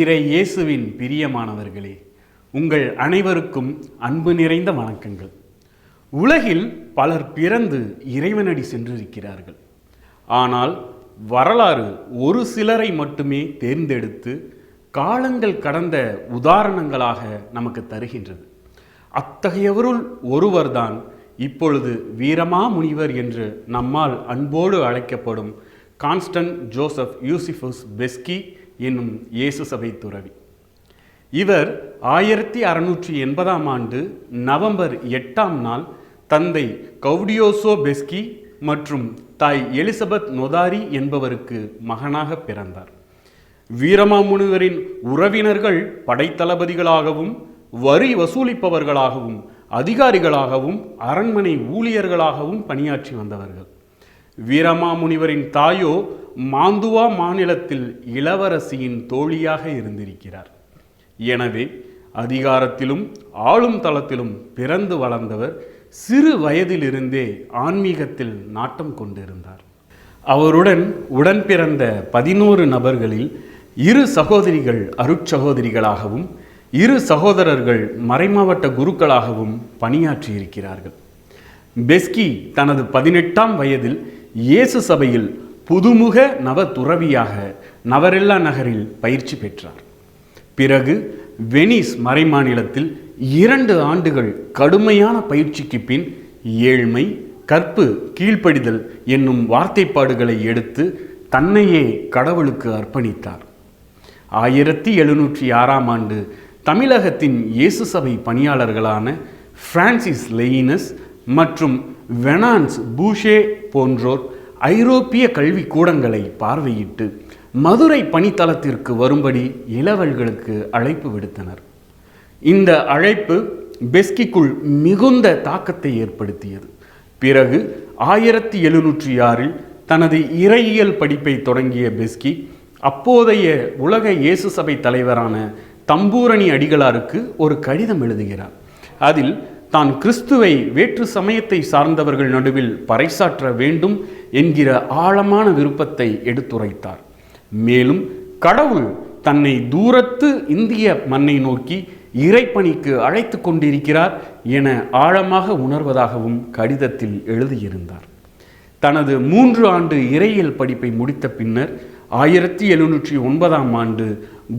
இறை இயேசுவின் பிரியமானவர்களே உங்கள் அனைவருக்கும் அன்பு நிறைந்த வணக்கங்கள். உலகில் பலர் பிறந்து இறைவனடி சென்றிருக்கிறார்கள். ஆனால் வரலாறு ஒரு சிலரை மட்டுமே தேர்ந்தெடுத்து காலங்கள் கடந்த உதாரணங்களாக நமக்கு தருகின்றது. அத்தகையவருள் ஒருவர்தான் இப்பொழுது வீரமா முனிவர் என்று நம்மால் அன்போடு அழைக்கப்படும் கான்ஸ்டன் ஜோசப் யூசிஃபஸ் பெஸ்கி என்னும் இயேசு சபை துறவி. இவர் ஆயிரத்தி அறுநூற்றி எண்பதாம் ஆண்டு நவம்பர் எட்டாம் நாள் தந்தை கவுடியோசோ பெஸ்கி மற்றும் தாய் எலிசபெத் நொதாரி என்பவருக்கு மகனாக பிறந்தார். வீரமாமுனிவரின் உறவினர்கள் படைத்தளபதிகளாகவும் வரி வசூலிப்பவர்களாகவும் அதிகாரிகளாகவும் அரண்மனை ஊழியர்களாகவும் பணியாற்றி வந்தவர்கள். வீரமாமுனிவரின் தாயோ மாந்துவா மாநிலத்தில் இளவரசியின் தோழியாக இருந்திருக்கிறார். எனவே அதிகாரத்திலும் ஆளும் தளத்திலும் பிறந்து வளர்ந்தவர் சிறு வயதிலிருந்தே ஆன்மீகத்தில் நாட்டம் கொண்டிருந்தார். அவருடன் உடன் பிறந்த பதினோரு நபர்களில் இரு சகோதரிகள் அருட்சகோதரிகளாகவும் இரு சகோதரர்கள் மறைமாவட்ட குருக்களாகவும் பணியாற்றியிருக்கிறார்கள். பெஸ்கி தனது பதினெட்டாம் வயதில் இயேசு சபையில் புதுமுக நவ துறவியாக நவரெல்லா நகரில் பயிற்சி பெற்றார். பிறகு வெனிஸ் மறைமாநிலத்தில் இரண்டு ஆண்டுகள் கடுமையான பயிற்சிக்கு பின் ஏழ்மை கற்பு கீழ்ப்படிதல் என்னும் வார்த்தைப்பாடுகளை எடுத்து தன்னையே கடவுளுக்கு அர்ப்பணித்தார். ஆயிரத்தி எழுநூற்றி ஆறாம் ஆண்டு தமிழகத்தின் இயேசு சபை பணியாளர்களான பிரான்சிஸ் லெயினஸ் மற்றும் வெனான்ஸ் பூஷே போன்றோர் ஐரோப்பிய கல்வி கூடங்களை பார்வையிட்டு மதுரை பணித்தளத்திற்கு வரும்படி இளவல்களுக்கு அழைப்பு விடுத்தனர். இந்த அழைப்பு பெஸ்கிக்குள் மிகுந்த தாக்கத்தை ஏற்படுத்தியது. பிறகு ஆயிரத்தி எழுநூற்றி ஆறில் தனது இறையியல் படிப்பை தொடங்கிய பெஸ்கி அப்போதைய உலக இயேசு சபை தலைவரான தம்பூரணி அடிகளாருக்கு ஒரு கடிதம் எழுதுகிறார். அதில் தான் கிறிஸ்துவை வேற்று சமயத்தை சார்ந்தவர்கள் நடுவில் பறைசாற்ற வேண்டும் என்கிற ஆழமான விருப்பத்தை எடுத்துரைத்தார். மேலும் கடவுள் தன்னை தூரத்து இந்திய மண்ணை நோக்கி இறைப்பணிக்கு அழைத்து கொண்டிருக்கிறார் என ஆழமாக உணர்வதாகவும் கடிதத்தில் எழுதியிருந்தார். தனது மூன்று ஆண்டு இறையியல் படிப்பை முடித்த பின்னர் ஆயிரத்தி எழுநூற்றி ஒன்பதாம் ஆண்டு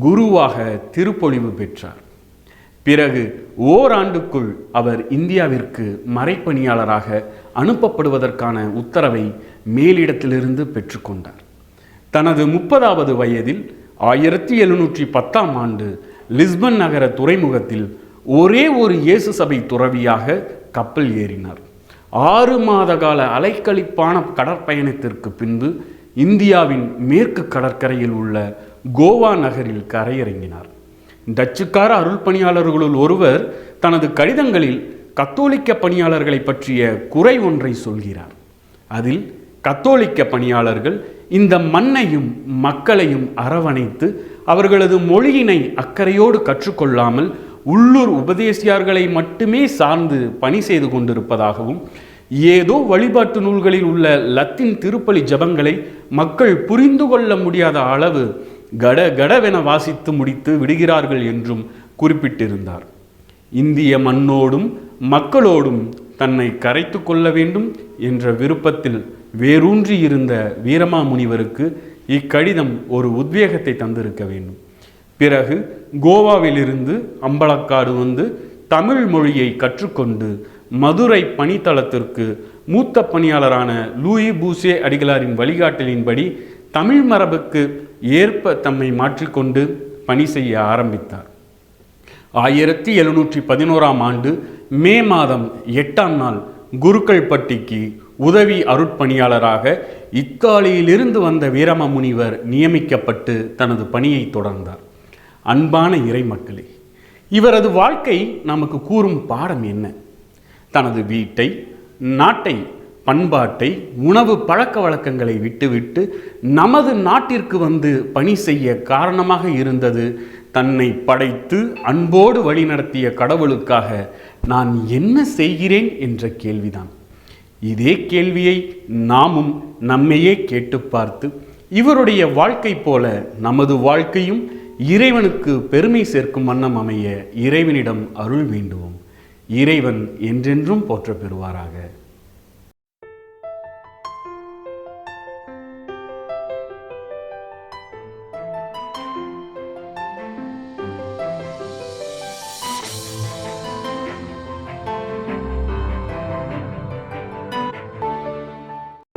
குருவாக திருப்பொழிவு பெற்றார். பிறகு ஓராண்டுக்குள் அவர் இந்தியாவிற்கு மறைப்பணியாளராக அனுப்பப்படுவதற்கான உத்தரவை மேலிடத்திலிருந்து பெற்றுக்கொண்டார் தனது முப்பதாவது வயதில் ஆயிரத்தி எழுநூற்றி பத்தாம் ஆண்டு லிஸ்பன் நகர துறைமுகத்தில் ஒரே ஒரு இயேசு சபை துறவியாக கப்பல் ஏறினார். ஆறு மாத கால அலைக்கழிப்பான கடற்பயணத்திற்கு பின்பு இந்தியாவின் மேற்கு கடற்கரையில் உள்ள கோவா நகரில் கரையிறங்கினார். டச்சுக்கார அருள் பணியாளர்களுள் ஒருவர் தனது கடிதங்களில் கத்தோலிக்க பணியாளர்களை பற்றிய குறை ஒன்றை சொல்கிறார். அதில் கத்தோலிக்க பணியாளர்கள் இந்த மண்ணையும் மக்களையும் அரவணைத்து அவர்களது மொழியினை அக்கறையோடு கற்றுக்கொள்ளாமல் உள்ளூர் உபதேசியார்களை மட்டுமே சார்ந்து பணி செய்து கொண்டிருப்பதாகவும் ஏதோ வழிபாட்டு நூல்களில் உள்ள லத்தின் திருப்பலி ஜபங்களை மக்கள் புரிந்து கொள்ள முடியாத அளவு கட கடவென வாசித்து முடித்து விடுகிறார்கள் என்றும் குறிப்பிட்டிருந்தார். இந்திய மண்ணோடும் மக்களோடும் தன்னை கரைத்து கொள்ள வேண்டும் என்ற விருப்பத்தில் வேரூன்றி இருந்த வீரமாமுனிவருக்கு இக்கடிதம் ஒரு உத்வேகத்தை தந்திருக்க வேண்டும். பிறகு கோவாவிலிருந்து அம்பலக்காடு வந்து தமிழ் மொழியை கற்றுக்கொண்டு மதுரை பணித்தளத்திற்கு மூத்த பணியாளரான லூயி பூசே அடிகளாரின் வழிகாட்டலின்படி தமிழ் மரபுக்கு ஏற்ப தம்மை மாற்றிக்கொண்டு பணி செய்ய ஆரம்பித்தார். ஆயிரத்தி எழுநூற்றி பதினோராம் ஆண்டு மே மாதம் எட்டாம் நாள் குருக்கள்பட்டிக்கு உதவி அருட்பணியாளராக இத்தாலியிலிருந்து வந்த வீரம முனிவர் நியமிக்கப்பட்டு தனது பணியை தொடர்ந்தார். அன்பான இறை மக்களே இவரது வாழ்க்கை நமக்கு கூறும் பாடம் என்ன? தனது வீட்டை நாட்டை பண்பாட்டை உணவு பழக்க வழக்கங்களை விட்டுவிட்டு நமது நாட்டிற்கு வந்து பணி செய்ய காரணமாக இருந்தது தன்னை படைத்து அன்போடு வழிநடத்திய கடவுளுக்காக நான் என்ன செய்கிறேன் என்ற கேள்விதான். இதே கேள்வியை நாமும் நம்மையே கேட்டு பார்த்து இவருடைய வாழ்க்கை போல நமது வாழ்க்கையும் இறைவனுக்கு பெருமை சேர்க்கும் வண்ணம் அமைய இறைவனிடம் அருள் வேண்டுவோம். இறைவன் என்றென்றும் போற்ற பெறுவாராக.